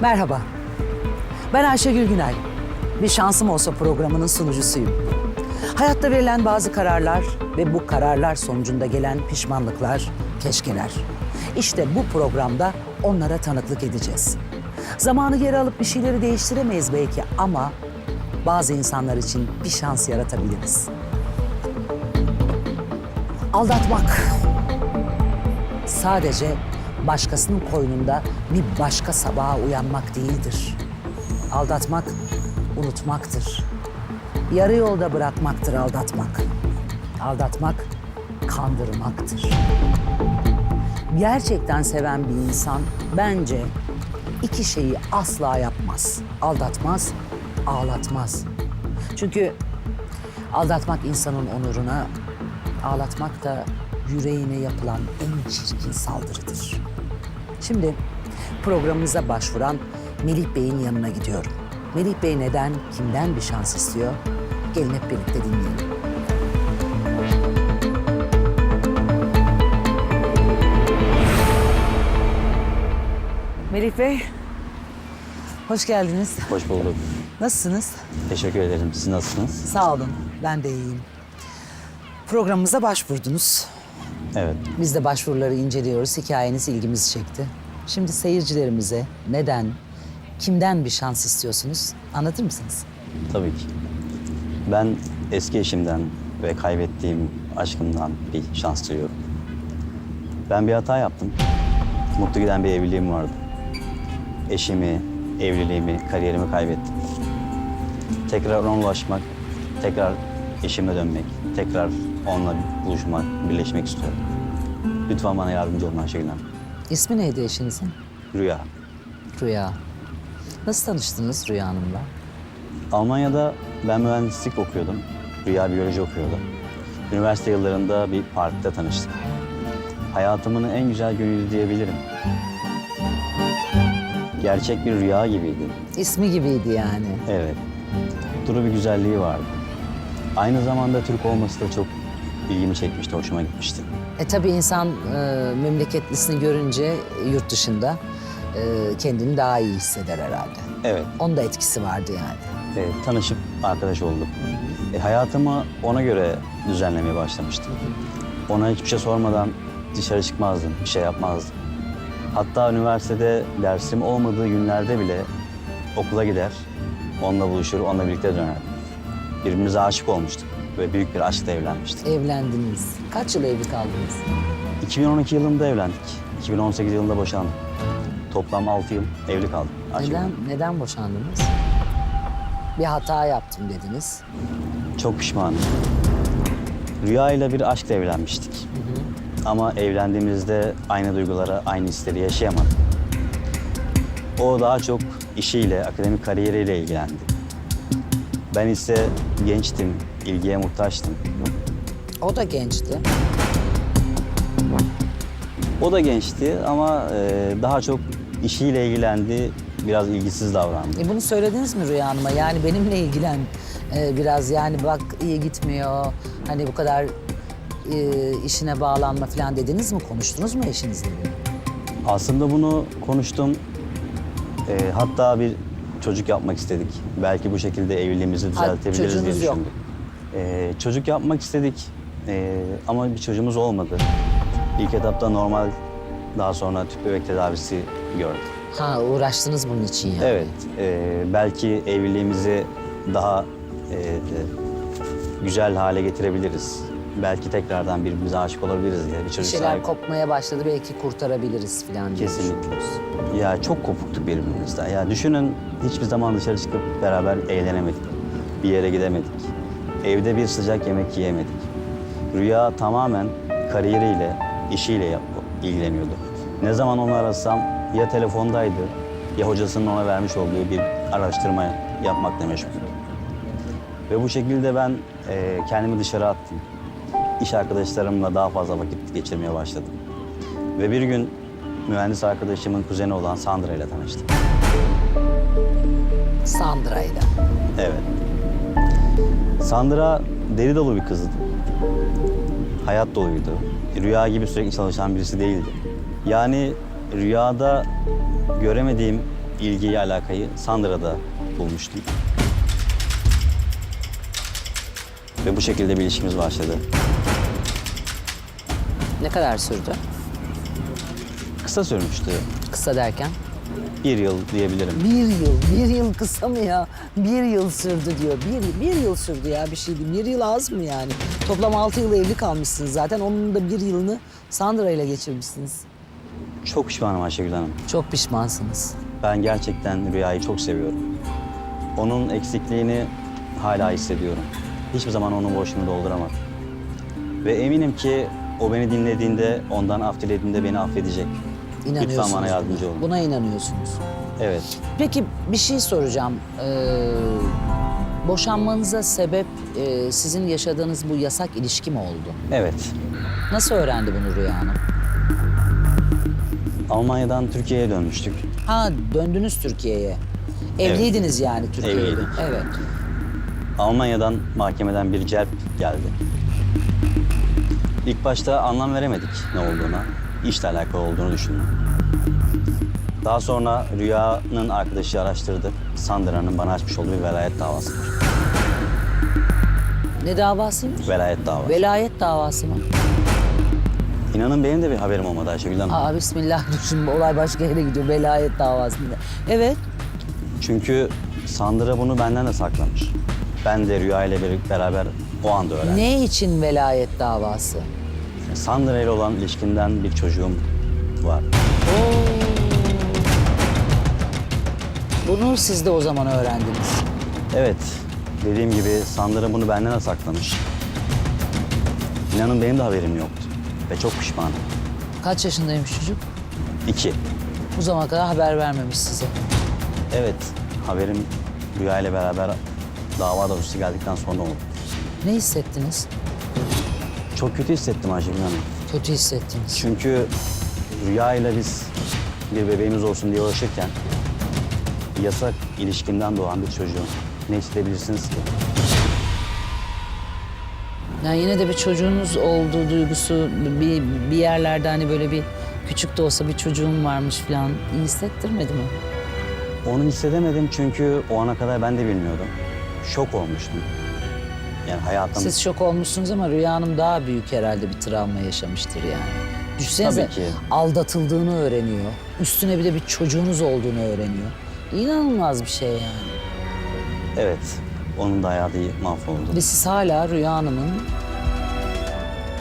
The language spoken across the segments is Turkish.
Merhaba. Ben Ayşegül Günay. Bir şansım olsa programının sunucusuyum. Hayatta verilen bazı kararlar ve bu kararlar sonucunda gelen pişmanlıklar, keşkeler. İşte bu programda onlara tanıklık edeceğiz. Zamanı geri alıp bir şeyleri değiştiremeyiz belki ama bazı insanlar için bir şans yaratabiliriz. Aldatmak sadece başkasının koynunda bir başka sabaha uyanmak değildir. Aldatmak unutmaktır. Yarı yolda bırakmaktır aldatmak. Aldatmak kandırmaktır. Gerçekten seven bir insan bence iki şeyi asla yapmaz. Aldatmaz, ağlatmaz. Çünkü aldatmak insanın onuruna, ağlatmak da yüreğine yapılan en çirkin saldırıdır. Şimdi programımıza başvuran Melih Bey'in yanına gidiyorum. Melih Bey neden, kimden bir şans istiyor? Gelin hep birlikte dinleyelim. Melih Bey, hoş geldiniz. Hoş bulduk. Nasılsınız? Teşekkür ederim. Siz nasılsınız? Sağ olun, ben de iyiyim. Programımıza başvurdunuz. Evet. Biz de başvuruları inceliyoruz. Hikayeniz ilgimizi çekti. Şimdi seyircilerimize neden, kimden bir şans istiyorsunuz anlatır mısınız? Tabii ki. Ben eski eşimden ve kaybettiğim aşkımdan bir şans diliyorum. Ben bir hata yaptım. Mutlu giden bir evliliğim vardı. Eşimi, evliliğimi, kariyerimi kaybettim. Tekrar ona ulaşmak, tekrar eşime dönmek, tekrar onunla buluşmak, birleşmek istiyorum. Lütfen bana yardımcı olun Ayşegül Hanım. İsmi neydi eşinizin? Rüya. Rüya. Nasıl tanıştınız Rüya Hanım'la? Almanya'da ben mühendislik okuyordum. Rüya biyoloji okuyordum. Üniversite yıllarında bir partide tanıştık. Hayatımın en güzel günüydü diyebilirim. Gerçek bir rüya gibiydi. İsmi gibiydi yani. Evet. Duru bir güzelliği vardı. Aynı zamanda Türk olması da çok ilgimi çekmişti, hoşuma gitmişti. E tabii insan e, memleketlisini görünce yurt dışında e, kendini daha iyi hisseder herhalde. Evet, Onun da etkisi vardı yani. e, tanışıp arkadaş olduk. E, hayatımı ona göre düzenlemeye başlamıştım. Ona hiçbir şey sormadan dışarı çıkmazdım, bir şey yapmazdım. Hatta üniversitede dersim olmadığı günlerde bile okula gider, onunla buluşur, onunla birlikte dönerdim. Birbirimize aşık olmuştuk ve büyük bir aşkla evlenmiştik. Evlendiniz. Kaç yıl evli kaldınız? 2012 yılında evlendik. 2018 yılında boşandık. Toplam 6 yıl evli kaldık. Aşk Neden, neden boşandınız? Bir hata yaptım dediniz. Çok pişmanım. Rüya ile bir aşkla evlenmiştik. Ama evlendiğimizde aynı duygulara, aynı hisleri yaşayamadık. O daha çok işiyle, akademik kariyeriyle ilgilendi. Ben ise gençtim, ilgiye muhtaçtım. O da gençti. O da gençti ama e, daha çok işiyle ilgilendi, biraz ilgisiz davrandı. E bunu söylediniz mi Rüya Hanım'a? Yani benimle ilgilen e, biraz yani bak iyi gitmiyor. Hani bu kadar e, işine bağlanma falan dediniz mi? Konuştunuz mu eşinizle? Aslında bunu konuştum. Ee, hatta bir çocuk yapmak istedik. Belki bu şekilde evliliğimizi düzeltebiliriz diye çocuğunuz yok. düşündük. Ee, çocuk yapmak istedik Ee, ama bir çocuğumuz olmadı. İlk etapta normal, daha sonra tüp bebek tedavisi gördük. Ha uğraştınız bunun için yani. Evet, e, belki evliliğimizi daha e, e, güzel hale getirebiliriz. Belki tekrardan birbirimize aşık olabiliriz diye bir Bir çocuk şeyler sahibi. kopmaya başladı belki kurtarabiliriz falan diye Kesinlikle. düşündünüz. Ya çok kopuktuk birbirimizden. Ya düşünün hiçbir zaman dışarı çıkıp beraber eğlenemedik. Bir yere gidemedik. Evde bir sıcak yemek yiyemedik. Rüya tamamen kariyeriyle, işiyle ilgileniyordu. Ne zaman onu arasam ya telefondaydı ya hocasının ona vermiş olduğu bir araştırma yapmakla meşguldü. Ve bu şekilde ben e, kendimi dışarı attım. İş arkadaşlarımla daha fazla vakit geçirmeye başladım. Ve bir gün mühendis arkadaşımın kuzeni olan Sandra ile tanıştım. Sandra'yla. Evet. Sandra deli dolu bir kızdı. Hayat doluydu. Rüya gibi sürekli çalışan birisi değildi. Yani rüyada göremediğim ilgiyi, alakayı Sandra'da bulmuştum. Ve bu şekilde bir ilişkimiz başladı. Ne kadar sürdü? Kısa sürmüştü. Kısa derken? Bir yıl diyebilirim. Bir yıl, bir yıl kısa mı ya? Bir yıl sürdü diyor. Bir, bir yıl sürdü ya bir şey değil. Bir yıl az mı yani? Toplam altı yıl evli kalmışsınız zaten. Onun da bir yılını Sandra ile geçirmişsiniz. Çok pişmanım Ayşegül Hanım. Çok pişmansınız. Ben gerçekten Rüya'yı çok seviyorum. Onun eksikliğini hala hissediyorum. Hiçbir zaman onun boşluğunu dolduramadım. Ve eminim ki o beni dinlediğinde, ondan af dilediğinde beni affedecek. İnanıyorsunuz. Lütfen bana yardımcı buna. olun. Buna inanıyorsunuz. Evet. Peki bir şey soracağım. Ee, boşanmanıza sebep e, sizin yaşadığınız bu yasak ilişki mi oldu? Evet. Nasıl öğrendi bunu Rüya Hanım? Almanya'dan Türkiye'ye dönmüştük. Ha döndünüz Türkiye'ye. Evliydiniz yani Türkiye'de. Evliydik. Evet. Almanya'dan mahkemeden bir celp geldi. İlk başta anlam veremedik ne olduğuna. İşle alakalı olduğunu düşündüm. Daha sonra Rüya'nın arkadaşı araştırdı. Sandra'nın bana açmış olduğu bir velayet davası var. Ne davasıymış? Velayet davası. Velayet davası mı? İnanın benim de bir haberim olmadı Ayşegül Hanım. Aa bismillah şimdi olay başka yere gidiyor. Velayet davasında. Evet. Çünkü Sandra bunu benden de saklamış. Ben de Rüya ile beraber o anda öğrendim. Ne için velayet davası? Sandra ile olan ilişkimden bir çocuğum var. Bunu siz de o zaman öğrendiniz. Evet, dediğim gibi Sandra bunu benden de saklamış. İnanın benim de haberim yoktu. Ve çok pişmanım. Kaç yaşındaymış çocuk? İki, Bu zamana kadar haber vermemiş size. evet haberim Rüya ile beraber dava dosyası geldikten sonra oldu. Ne hissettiniz? Çok kötü hissettim Ayşegül Hanım. Kötü hissettiniz. Çünkü Rüya ile biz bir bebeğimiz olsun diye uğraşırken yasak ilişkimden doğan bir çocuğun ne isteyebilirsiniz ki? Yani yine de bir çocuğunuz olduğu duygusu bir, bir yerlerde hani böyle bir küçük de olsa bir çocuğum varmış falan iyi hissettirmedi mi? Onu hissedemedim çünkü o ana kadar ben de bilmiyordum. Şok olmuştum. Yani hayatım... Siz şok olmuşsunuz ama Rüya Hanım daha büyük herhalde bir travma yaşamıştır yani. Düşünsenize Tabii ki. aldatıldığını öğreniyor. Üstüne bir de bir çocuğunuz olduğunu öğreniyor. İnanılmaz bir şey yani. Evet, onun da hayatı mahvoldu. Ve siz hala Rüya Hanım'ın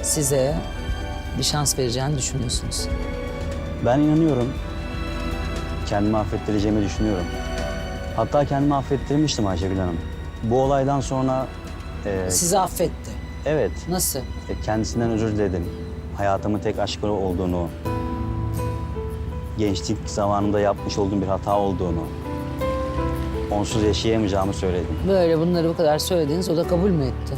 size bir şans vereceğini düşünüyorsunuz. Ben inanıyorum. Kendimi affettireceğimi düşünüyorum. Hatta kendimi affettirmiştim Ayşegül Hanım. Bu olaydan sonra e, Sizi affetti. evet Nasıl? e, kendisinden özür diledim. Hayatımın tek aşkı olduğunu, gençlik zamanında yapmış olduğum bir hata olduğunu, onsuz yaşayamayacağımı söyledim. Böyle bunları bu kadar söylediniz o da kabul mü etti?